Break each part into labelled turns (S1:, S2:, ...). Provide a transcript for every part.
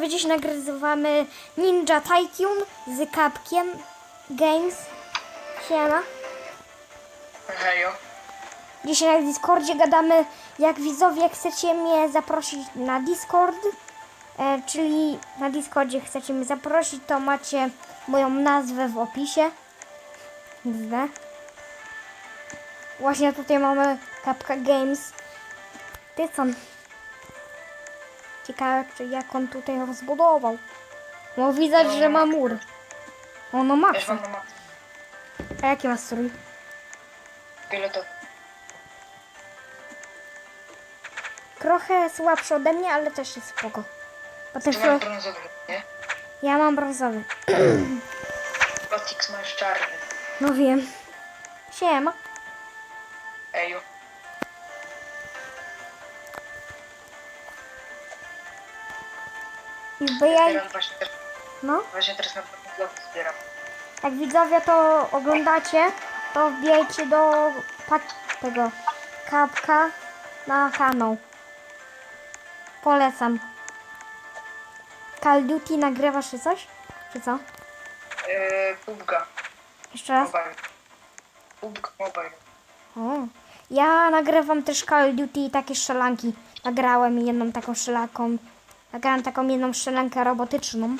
S1: widzowie, dziś nagrywamy Ninja Tycoon z Kapkiem Games. Siema.
S2: Hejo.
S1: Dzisiaj na Discordzie gadamy, jak widzowie chcecie mnie zaprosić na Discord, e, czyli na Discordzie chcecie mnie zaprosić, to macie moją nazwę w opisie. Widzę. Właśnie tutaj mamy Kapka Games. Ty co? Ciekawe, czy jak on tutaj rozbudował. No widać, że ma mur. O, no
S2: Ja
S1: Max.
S2: mam mama
S1: A jaki ma strój?
S2: fioletowy.
S1: Trochę słabszy ode mnie, ale też jest spoko.
S2: Ty
S1: fio...
S2: masz brązowy, nie?
S1: Ja mam brązowy.
S2: Patix masz czarny.
S1: No wiem. Siema.
S2: Ejo.
S1: I bo ja...
S2: Właśnie, teraz,
S1: No,
S2: właśnie teraz na zbieram.
S1: jak widzowie to oglądacie, to wbijajcie do pat... tego kapka na kanał. Polecam. Call Duty nagrywasz czy coś? Czy co?
S2: Eee, Pubga
S1: Jeszcze raz?
S2: Mobile. Pubg Mobile.
S1: O. Ja nagrywam też Call of Duty i takie strzelanki. Nagrałem jedną taką strzelanką. Nagrałem taką jedną strzelankę robotyczną.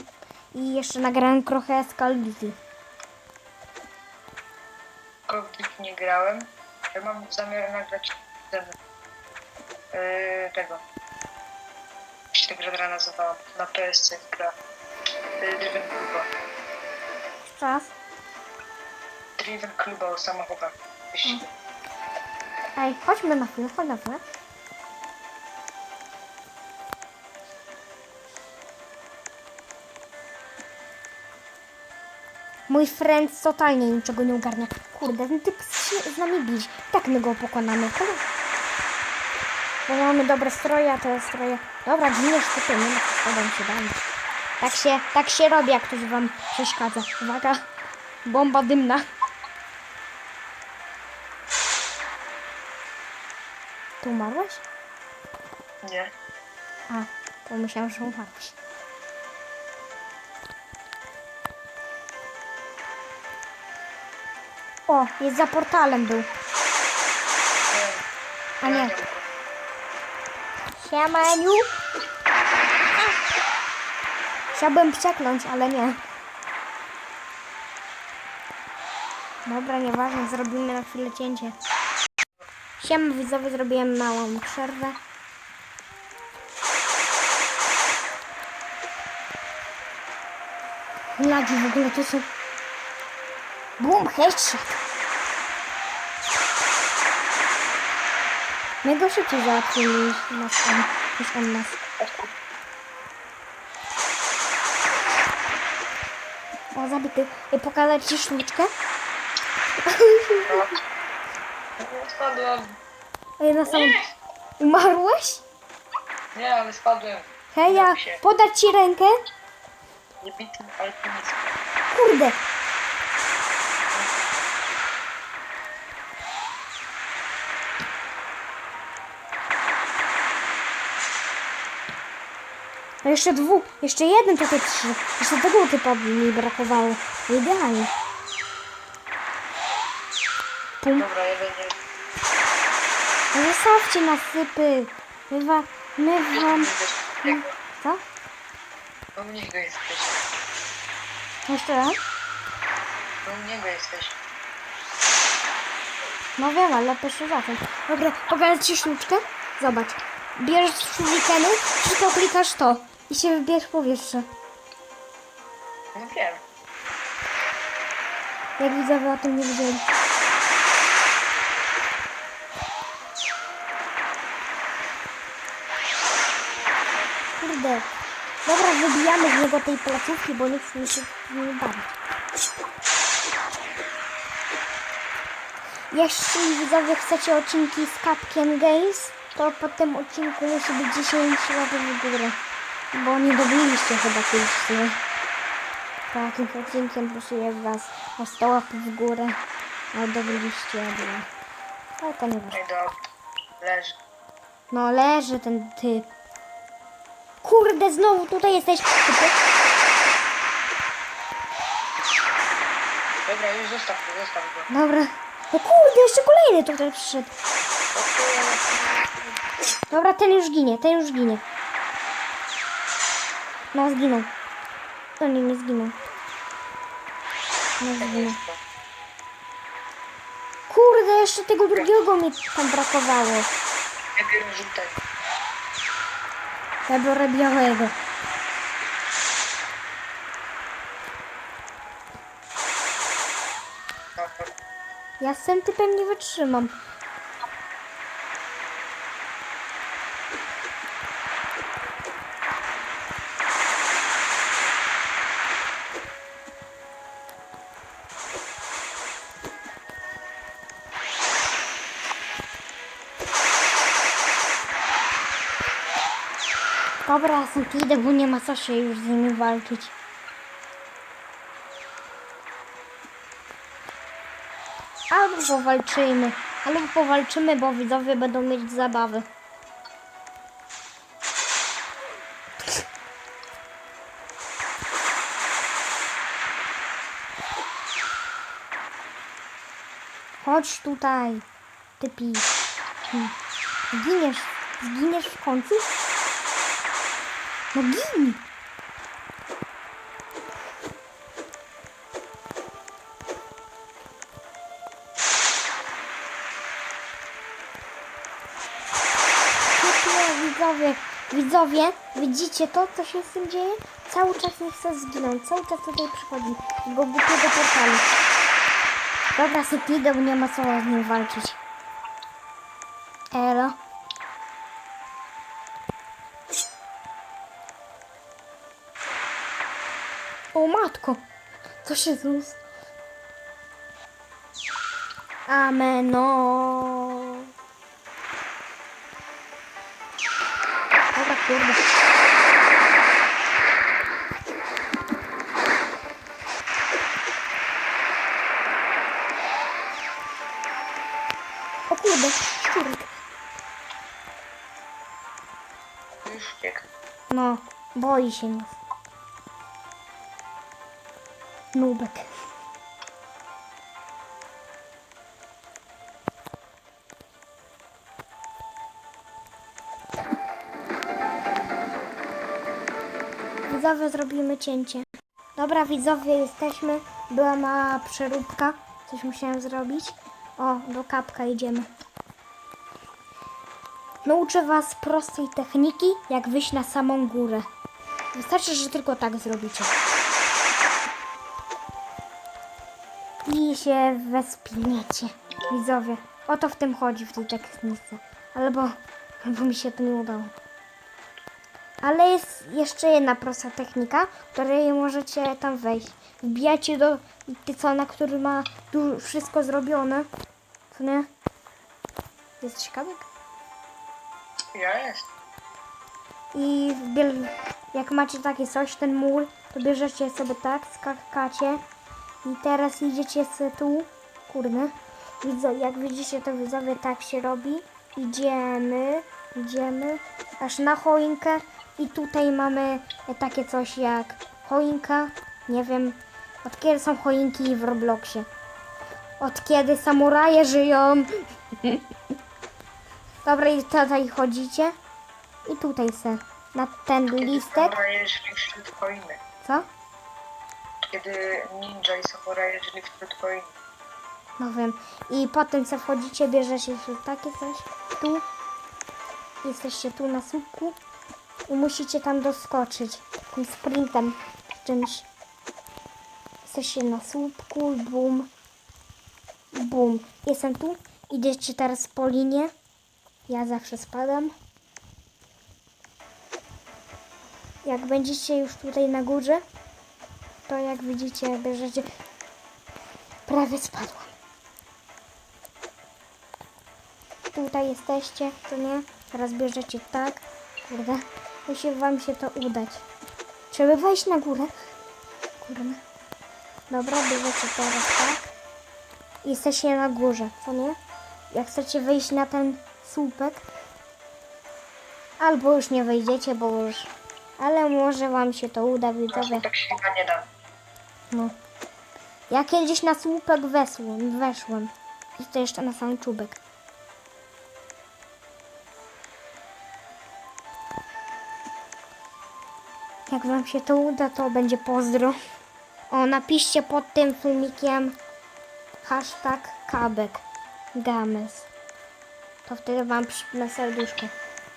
S1: I jeszcze nagrałem trochę z Call of Duty.
S2: Call of Duty nie grałem. Ja mam zamiar nagrać ten... Eee, tego. Jak się ta gra nazywała? Na PSC gra. Eee, Driven Cluba.
S1: Raz.
S2: Driven Cluba o samochodach. Wyścigu.
S1: Ej, chodźmy na chwilę, chodź na chwilę. Mój friend totalnie niczego nie ogarnia. Kurde, ten typ się z nami bić. Tak my go pokonamy. Kurde. Bo mamy dobre stroje, a te stroje... Dobra, gniesz ty, nie ma co się. Tak się, tak się robi, jak ktoś wam przeszkadza. Uwaga, bomba dymna. Ty umarłeś?
S2: Nie.
S1: A, to myślałam, że umarłeś. O, jest za portalem był. A nie. Siemaniu. Chciałbym przekląć, ale nie. Dobra, nieważne, zrobimy na chwilę cięcie. Siema widzowie, zrobiłem małą przerwę. Lagi w ogóle to są... Boom, headshot. My go szybciej załatwimy niż nas on, niż on nas. O, zabity. Pokazać ci sztuczkę?
S2: No, spadłem.
S1: Ej, na sam... Umarłeś?
S2: Nie, ale spadłem.
S1: Hej, ja
S2: Udało się.
S1: podać ci rękę?
S2: Niebitym alpinistą.
S1: Kurde. No jeszcze dwóch, jeszcze jeden tutaj trzy. Jeszcze tego typa mi brakowało. Idealnie. Pum.
S2: Dobra, jeden jest.
S1: Zostawcie nasypy. My, wa, my wam... Co?
S2: U niego jesteś.
S1: Jeszcze raz?
S2: U niego jesteś.
S1: No wiem, ale pierwszy zacząć. Dobra, pokażę ci sztuczkę. Zobacz. Bierzesz shurikeny, tylko klikasz to i się wybierz powietrze.
S2: No wiem.
S1: Jak widzowie o tym nie wiedzieli. Kurde. Dobra, wybijamy z niego tej placówki, bo nie chce mi się w nim bawić. Jeśli widzowie chcecie odcinki z Capkiem Games, to po tym odcinku musi być 10 łapek w górę. Bo nie dobiliście chyba kiedyś, nie? Takim odcinkiem proszę was o 100 łapek w górę. Ale dobiliście, ale... Ale to nie ważne.
S2: No Leży.
S1: No leży ten typ. Kurde, znowu tutaj jesteś. Typy.
S2: Dobra, już zostaw go, zostaw go.
S1: Dobra. No kurde, jeszcze kolejny tutaj przyszedł.
S2: O.
S1: Dobra, ten już ginie, ten już ginie. No, zginął. No nie, nie zginął. Nie zginął. Kurde, jeszcze tego drugiego mi tam brakowało.
S2: Ja biorę żółtego.
S1: Ja biorę białego. Ja z tym typem nie wytrzymam. Stąd idę, bo nie ma co się już z nimi walczyć. Albo powalczymy. Albo powalczymy, bo widzowie będą mieć zabawy. Chodź tutaj, typi. Zginiesz, zginiesz w końcu? No gin! Widzowie, widzowie, widzicie to, co się z tym dzieje? Cały czas nie chce zginąć, cały czas tutaj przychodzi z tego głupiego portalu. Dobra, Sepido, nie ma co z nim walczyć. Elo. O matko, co się tu... z- Ameno. Dobra, kurde. O kurde,
S2: uciekł.
S1: No, boi się nas. Nubek. Widzowie, zrobimy cięcie. Dobra, widzowie, jesteśmy. Była mała przeróbka. Coś musiałem zrobić. O, do kapka idziemy. Nauczę Was prostej techniki, jak wyjść na samą górę. Wystarczy, że tylko tak zrobicie. Się wespiniecie. Widzowie, o to w tym chodzi w tej technice. Albo, albo mi się to nie udało. Ale jest jeszcze jedna prosta technika, której możecie tam wejść. Wbijacie do tycona, który ma tu wszystko zrobione. Co nie? Jest ciekawy?
S2: Ja jest.
S1: I jak macie takie coś, ten mur, to bierzecie sobie tak, skakacie i teraz idziecie sobie tu, kurde, Widzo, jak widzicie to widzowie tak się robi, idziemy, idziemy, aż na choinkę. I tutaj mamy takie coś jak choinka, nie wiem, od kiedy są choinki w Robloxie, od kiedy samuraje żyją. Dobra, i tutaj chodzicie. I tutaj se na ten listek, co?
S2: Kiedy ninja i samuraje żyli wśród koiny.
S1: No wiem. I potem co wchodzicie, bierzecie się takie coś. Tu. Jesteście tu na słupku. I musicie tam doskoczyć. Tym sprintem. Czymś. Jesteście na słupku. Bum. Bum. Jestem tu. Idziecie teraz po linie. Ja zawsze spadam. Jak będziecie już tutaj na górze, to jak widzicie, bierzecie. Prawie spadłam. tutaj jesteście, to nie? Teraz bierzecie tak. Kurde, musi wam się to udać. Trzeba wejść na górę. Kurde. Dobra, bierzecie teraz tak. Jesteście na górze, co nie? Jak chcecie wejść na ten słupek, albo już nie wejdziecie, bo już Ale może wam się to uda, widzowie.
S2: Tak się nie da.
S1: No. Ja kiedyś na słupek wesłem, weszłem. I to jeszcze na sam czubek. Jak wam się to uda, to będzie pozdro. O, napiszcie pod tym filmikiem hashtag kabek games. To wtedy wam przypnę serduszko.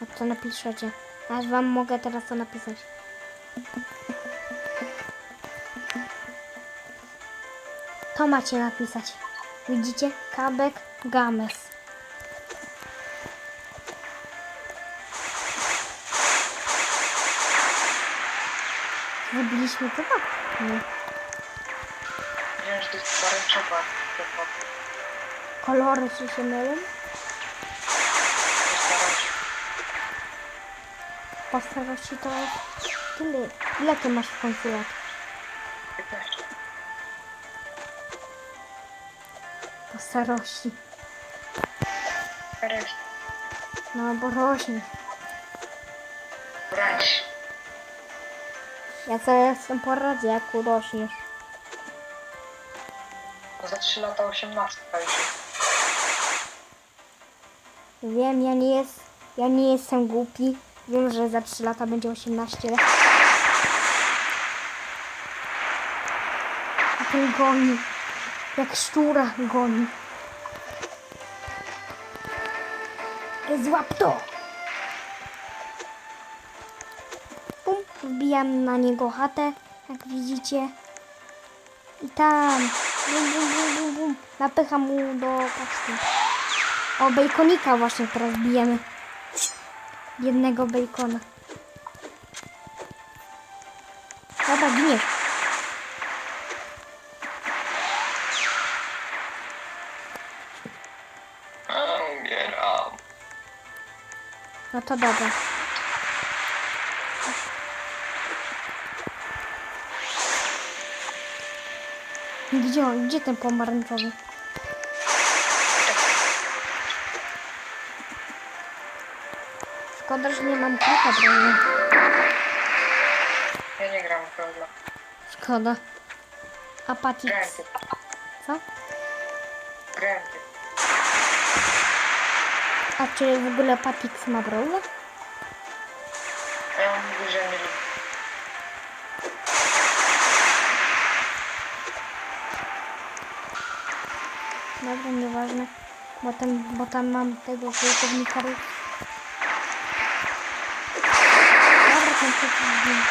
S1: Jak to napiszecie. Aż wam mogę teraz to napisać. To macie napisać. Widzicie? Kabek Games. Zrobiliśmy to tak.
S2: Że to jest pomarańczowa.
S1: Kolory czy się mylą?
S2: Postaram się.
S1: To tyle. Ile ty masz w końcu lat? Po starości.
S2: Teraz
S1: No bo rośniesz.
S2: brać.
S1: Ja co jestem po radzie, jak urośniesz.
S2: No za 3 lata 18 już jest.
S1: Wiem, ja nie jest, ja nie jestem głupi. Wiem, że za 3 lata będzie 18 lat. A ten goni. Jak szczura goni. Złap to! Pum, wbijam na niego chatę, jak widzicie. I tam. Bum, bum, bum, bum, bum. Napycham mu do paczki. O, bejkonika właśnie teraz bijemy. Jednego bejkona. Dobra, giniesz. No to dobra. Gdzie on? Gdzie ten pomarańczowy? Szkoda, że nie mam klucza broni.
S2: Ja nie gram w.
S1: Szkoda. Apatix.
S2: Granty.
S1: Co?
S2: Granty.
S1: A czy w ogóle Patix ma?
S2: A ja mówię, że nie lubię.
S1: Dobra, nieważne. Bo tam, bo tam mam tego pułkownika Rus. Dobra, ten przeciwnik.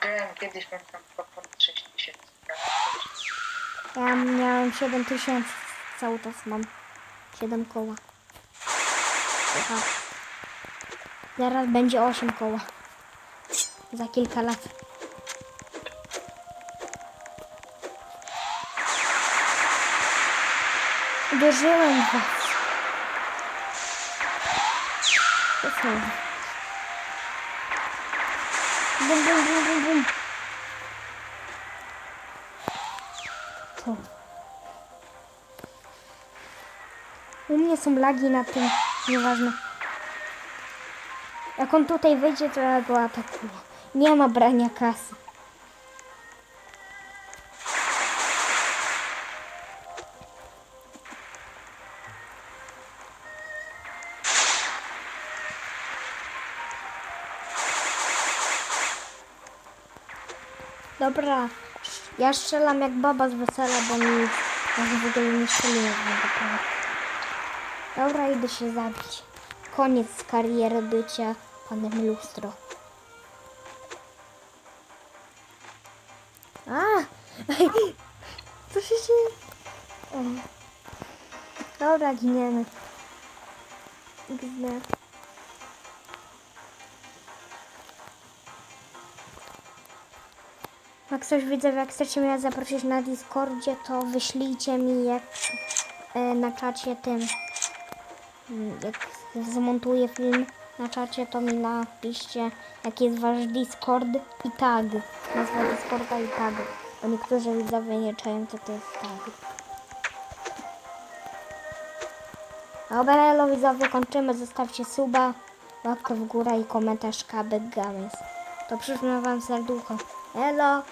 S2: Grałem kiedyś, miałem tam ponad 6 tysięcy.
S1: Ja miałem 7 tysięcy. Cały czas mam 7 koła. Aha. Zaraz będzie 8 koła. Za kilka lat. Uderzyłem was. Bum, bum, bum, bum, bum. U mnie są lagi na tym, nieważne. Jak on tutaj wyjdzie, to ja go atakuję. Nie ma brania kasy. Dobra, ja strzelam jak baba z wesela, bo mi w ogóle nie strzeliłem. Dobra, idę się zabić. Koniec kariery bycia panem lustro. A! Co się dzieje? O. Dobra, giniemy. XD. Jak coś widzę, jak chcecie mnie zaprosić na Discordzie, to wyślijcie mi jak e, na czacie tym. Jak zmontuję film na czacie, to mi napiszcie jaki jest wasz Discord i tag. Nazwa Discorda i tag. Bo niektórzy widzowie nie czają co to jest tag. Dobra, elo widzowie, kończymy. Zostawcie suba. łapkę w górę i komentarz Kabek Games. To przyszło wam serducho. Elo!